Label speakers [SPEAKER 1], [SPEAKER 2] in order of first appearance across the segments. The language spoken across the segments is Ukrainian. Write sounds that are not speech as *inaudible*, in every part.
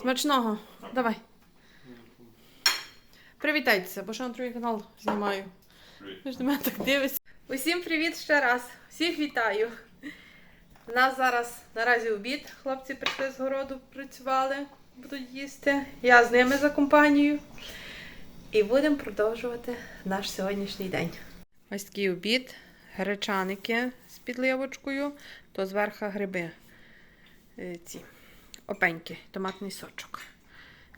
[SPEAKER 1] Смачного. Давай. Привітайтеся, бо ще на другий канал знімаю. Ви ж на мене так дивитесь. Усім привіт ще раз. Всіх вітаю. У нас зараз наразі обід. Хлопці прийшли з городу, працювали, будуть їсти. Я з ними за компанією. І будемо продовжувати наш сьогоднішній день. Ось такий обід, гречаники з підливочкою, то зверху гриби. Е, Ці опеньки, томатний сочок.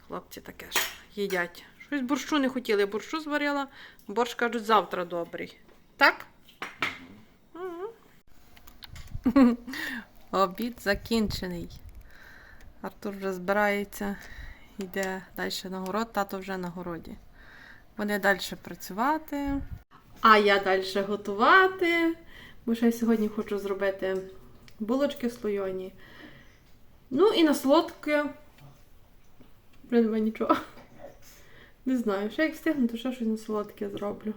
[SPEAKER 1] Хлопці таке ж їдять. Щось борщу не хотіли, я борщу зварила. Борщ кажуть, завтра добрий. Так? *laughs* Обід закінчений. Артур вже збирається, йде далі на город, тато вже на городі. Вони далі працювати. А я далі готувати. Бо ще сьогодні хочу зробити булочки слойоні. Ну і на солодке. Вже немає нічого. Не знаю, ще як встигну, то ще щось на солодке зроблю.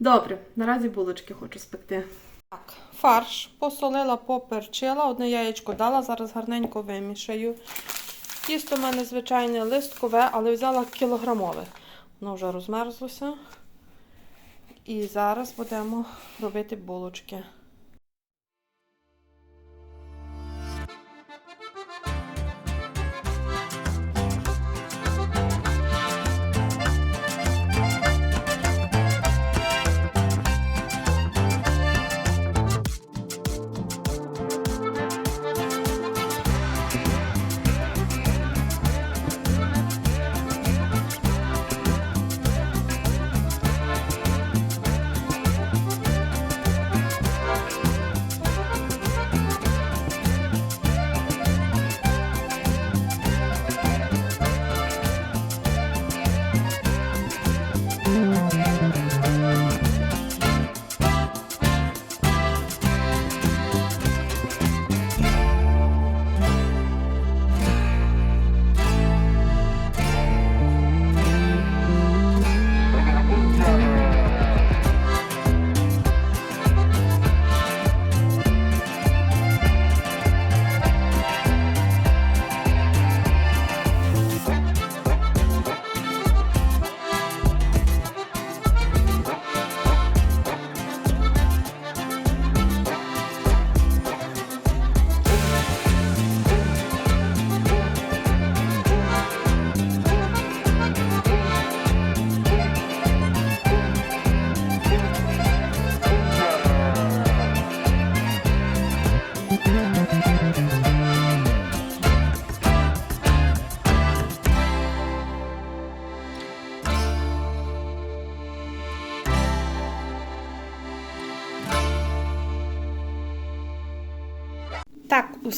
[SPEAKER 1] Добре, наразі булочки хочу спекти. Так, фарш посолила, поперчила, одне яєчко дала, зараз гарненько вимішаю. Тісто в мене звичайне листкове, але взяла кілограмове. Воно вже розмерзлося. І зараз будемо робити булочки.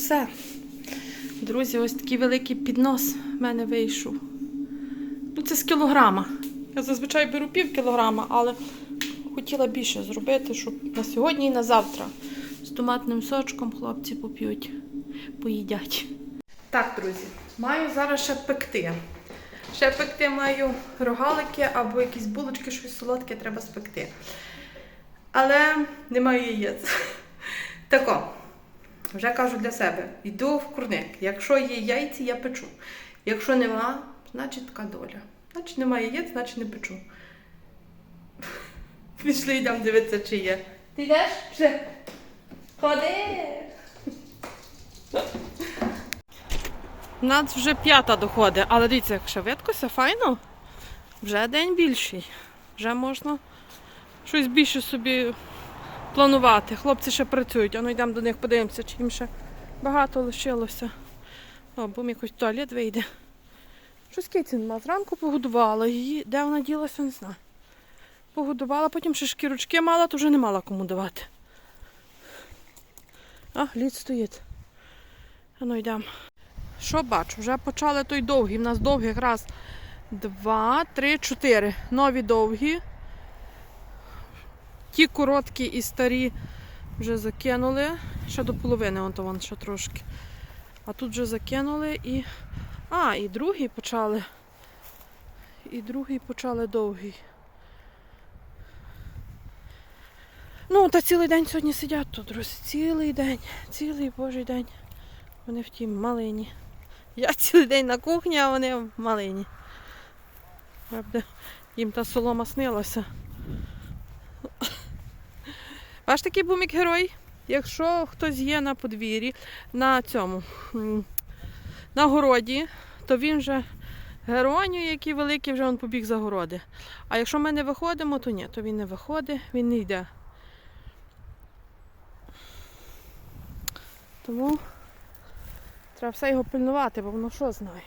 [SPEAKER 1] Усе. Друзі, ось такий великий піднос в мене вийшов. Ну, це з кілограма. Я зазвичай беру пів кілограма, але хотіла більше зробити, щоб на сьогодні і на завтра з томатним сочком хлопці поп'ють, поїдять. Так, друзі, маю зараз ще пекти. Ще пекти маю рогалики або якісь булочки, щось солодке треба спекти. Але немає яєць. Тако. Вже кажу для себе, йду в курник. Якщо є яйці, я печу. Якщо нема, значить така доля. Значить немає яєць, значить не печу. *laughs* Пішли йдемо дивитися, чи є. Ти йдеш? Вже? Ходи. У нас вже п'ята доходить, але дивіться, як швидко, все файно. Вже день більший. Вже можна щось більше собі планувати. Хлопці ще працюють, а ну йдемо до них, подивимося, чи їм ще багато лишилося. О, бо якось туалет вийде. Щось киці нема. Зранку погодувала її. Де вона ділася, не знаю. Погодувала, потім ще шкірочки мала, то вже не мала кому давати. А, лід стоїть. А ну йдемо. Що бачу? Вже почали той довгий. У нас довгих раз, два, три, чотири. Нові довгі. Ті короткі і старі вже закинули. Ще до половини, вон то вон ще трошки. А тут вже закинули і. А, і другий почали. І другий почали довгий. Ну, та цілий день сьогодні сидять тут, друзі. Цілий день, цілий божий день. Вони в тій малині. Я цілий день на кухні, а вони в малині. Правда, їм та солома снилася. Ваш такий бумік герой. Якщо хтось є на подвір'ї, на цьому, на городі, то він вже героню, який великий, вже він побіг за городи. А якщо ми не виходимо, то ні, то він не виходить, він не йде. Тому треба все його пильнувати, бо воно що знає.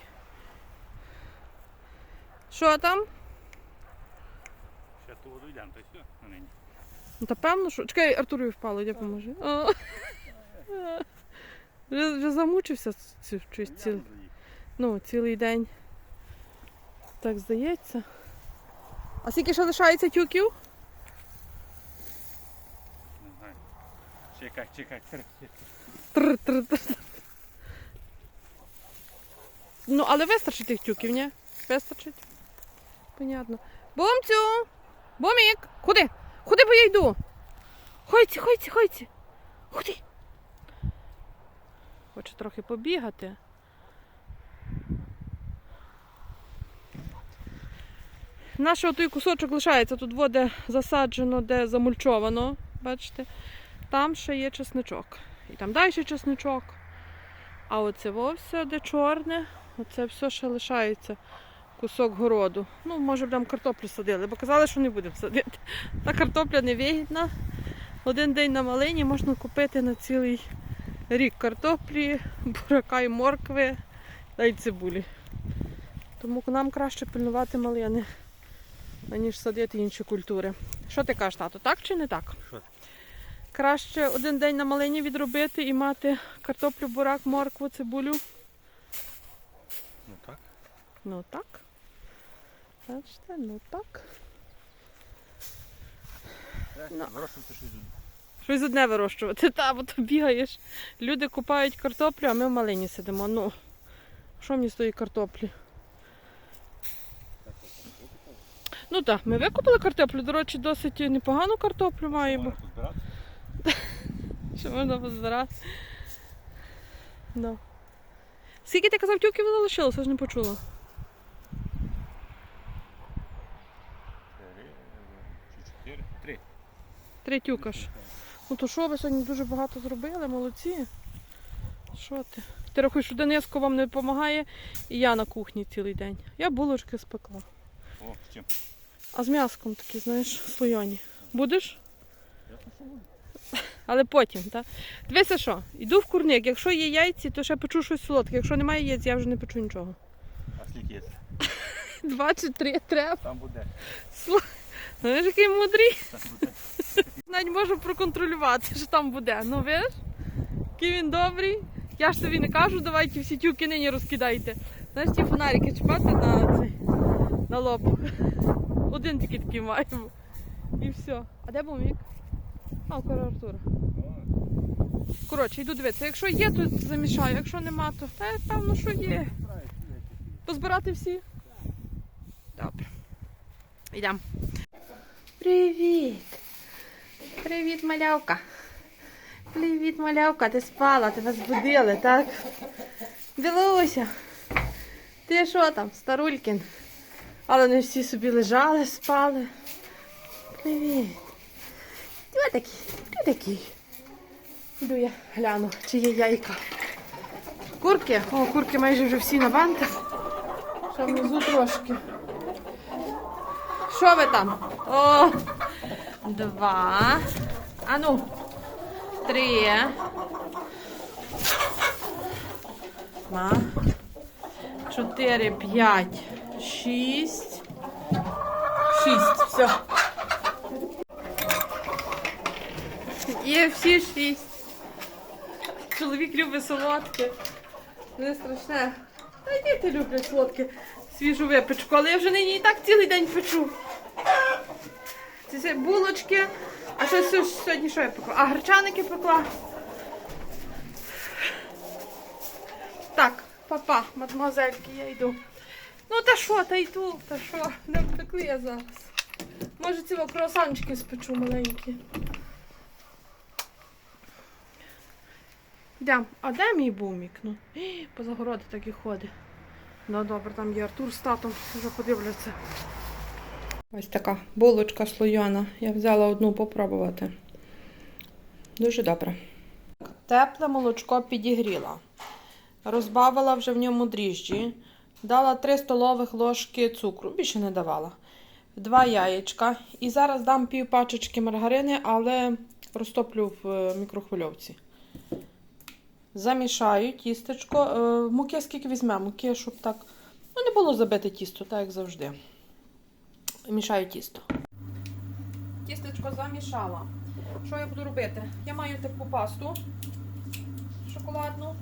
[SPEAKER 1] Що там?
[SPEAKER 2] Ще ту воду йдемо, то все на нині.
[SPEAKER 1] Ну, та певно, що. Чекай, Артурові впало, я поможу. О. *laughs* Вже, вже замучився ці, ці, ці, ну, цілий день. Так здається. А скільки ще лишається тюків?
[SPEAKER 2] Не знаю. Чекай, чекай, чекай.
[SPEAKER 1] Тр-тр-тр. Ну, але вистачить тих тюків, ні? Вистачить. Понятно. Бумцю! Бумік! Куди? Куди бо я йду? Ходьте, ходьте, ходьте. Куди? Хоче трохи побігати. Наш той кусочок лишається тут, во, де засаджено, де замульчовано. Бачите? Там ще є чесничок. І там далі чесничок. А оце вовсе, де чорне, оце все ще лишається кусок городу. Ну, може б там картоплю садили, бо казали, що не будемо садити. Та картопля не вигідна. Один день на малині можна купити на цілий рік картоплі, бурака і моркви та й цибулі. Тому нам краще пильнувати малини, аніж садити інші культури. Що ти кажеш, тато, так чи не так?
[SPEAKER 2] Що?
[SPEAKER 1] Краще один день на малині відробити і мати картоплю, бурак, моркву, цибулю.
[SPEAKER 2] Ну так.
[SPEAKER 1] Ну так. Бачите, ну так. Ну.
[SPEAKER 2] Вирощувати щось.
[SPEAKER 1] Щось одне вирощувати. Та, бо то бігаєш. Люди купають картоплю, а ми в малині сидимо. Ну, що мені з тої картоплі? Ну так, ми викупили картоплю, до речі, досить непогану картоплю маємо.
[SPEAKER 2] Можна позбирати. *laughs*
[SPEAKER 1] Що можна позбирати. Ну. Скільки ти казав тюків залишилося, ж не почула.
[SPEAKER 2] Три чи чотири. Три.
[SPEAKER 1] Ж. Ну то що ви сьогодні дуже багато зробили, молодці. Що ти? Ти рахуєш, що Дениско вам не допомагає, і я на кухні цілий день. Я булочки спекла.
[SPEAKER 2] О, з чим?
[SPEAKER 1] А з м'яском такі, знаєш, слояні. Будеш? *laughs* Але потім, так? Дивися що, йду в курник. Якщо є яйці, то ще печу щось солодке. Якщо немає яєць, я вже не печу нічого.
[SPEAKER 2] А скільки є? *laughs*
[SPEAKER 1] Два чи три треба.
[SPEAKER 2] Там буде.
[SPEAKER 1] Знаєш, який мудрий.
[SPEAKER 2] Там. *laughs*
[SPEAKER 1] Навіть можу проконтролювати, що там буде. Ну видиш, який він добрий. Я ж тобі не кажу, давайте всі тюки нині розкидайте. Знаєш, ті фонарики чіпати на цей на лоб. *laughs* Один тільки такий маємо. І все. А де був мік? А, у кора Артура. Коротше, йду дивитися. Якщо є, то замішаю. Якщо нема, то та, певно, що є. Позбирати всі? Добре. Йдемо. Привіт! Привіт, малявка. Привіт, малявка. Ти спала, тебе збудили, так? Білуся. Ти що там, старулькін? Але не всі собі лежали, спали. Привіт. Ти такий, ти такий. Йду я гляну, чи є яйка. Курки? О, курки майже вже всі на бантах. Ще внизу трошки. Що ви там? О, два. А ну. Три. Два. Чотири, п'ять, шість. Шість. Все. Є всі шість. Чоловік любить солодке. Не страшне. Та й діти люблять солодке. Свіжу випечку, але я вже нині і так цілий день печу. Це все булочки. А що сьо- сьогодні що я пекла? А гречаники пекла. Так, папа, мадмозельки, я йду. Ну та що, та йду, та що, не впекли я зараз. Може ці круасанчики спечу маленькі. Йдемо. А де мій бумік? Ну, ій, поза так і ходить. Ну добре, там є Артур з татом, вже подивляться. Ось така булочка слояна. Я взяла одну попробувати. Дуже добре. Тепле молочко підігріла. Розбавила вже в ньому дріжджі. Дала 3 столових ложки цукру, більше не давала. Два яєчка. І зараз дам пів пачечки маргарини, але розтоплю в е, мікрохвильовці. Замішаю тістечко. Е, Муки скільки візьме, муки, щоб так. Ну, не було забите тісто, так як завжди. Мішаю тісто. Тістечко замішала. Що я буду робити? Я маю таку пасту шоколадну.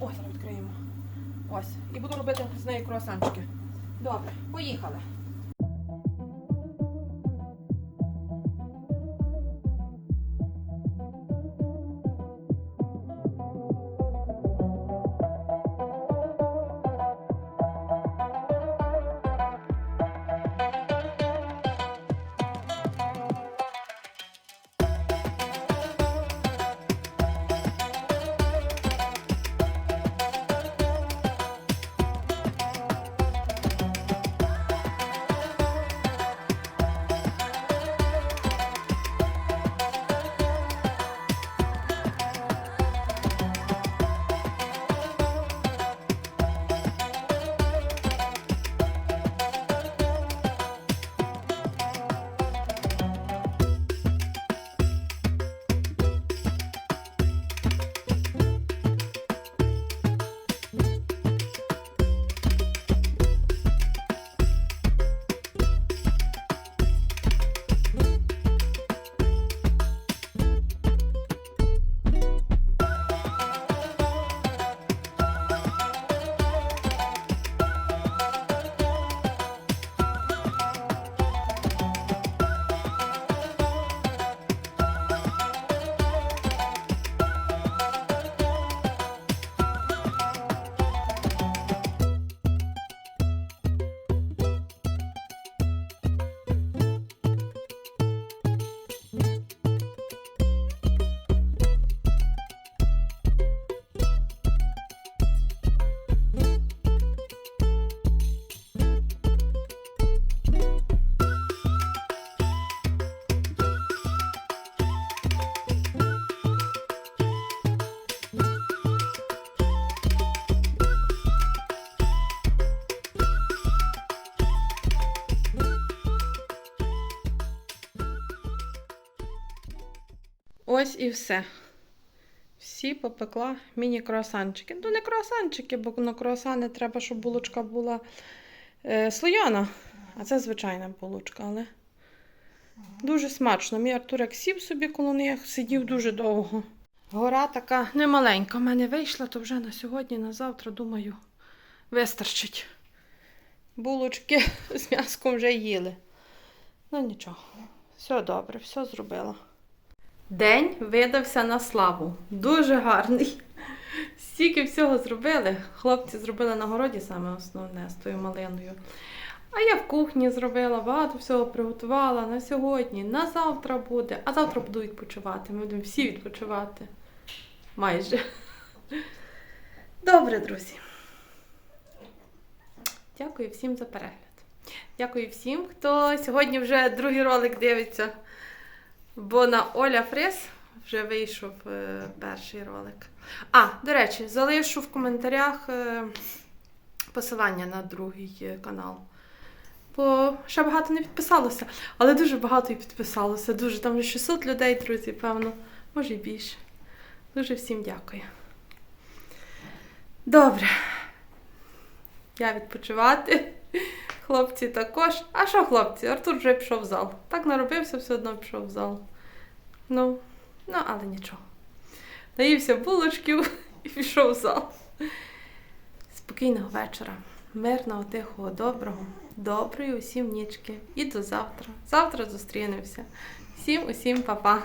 [SPEAKER 1] Ось, відкриємо. Ось. І буду робити з неї круасанчики. Добре, поїхали. Ось і все. Всі попекла міні-круасанчики. Ну, не круасанчики, бо на круасани треба, щоб булочка була е, слояна. А це звичайна булочка, але дуже смачно. Мій Артур як сів собі коло них, сидів дуже довго. Гора така немаленька. в мене вийшла, то вже на сьогодні, на завтра, думаю, вистачить. Булочки з м'яском вже їли. Ну нічого, все добре, все зробила. День видався на славу. Дуже гарний. Стільки всього зробили. Хлопці зробили на городі саме основне з тою малиною. А я в кухні зробила, багато всього приготувала на сьогодні, на завтра буде. А завтра буду відпочивати. Ми будемо всі відпочивати. Майже. Добре, друзі. Дякую всім за перегляд. Дякую всім, хто сьогодні вже другий ролик дивиться. Бо на Оля Фрес вже вийшов е, перший ролик. А, до речі, залишу в коментарях е, посилання на другий е, канал. Бо ще багато не підписалося, але дуже багато і підписалося. Дуже там вже 600 людей, друзі, певно, може і більше. Дуже всім дякую. Добре. Я відпочивати. Хлопці також. А що хлопці? Артур вже пішов в зал. Так наробився, все одно пішов в зал. Ну, ну, але нічого. Наївся булочків і пішов в зал. Спокійного вечора. Мирного, тихого, доброго, доброї усім нічки. І до завтра. Завтра зустрінемося. Всім усім па-па.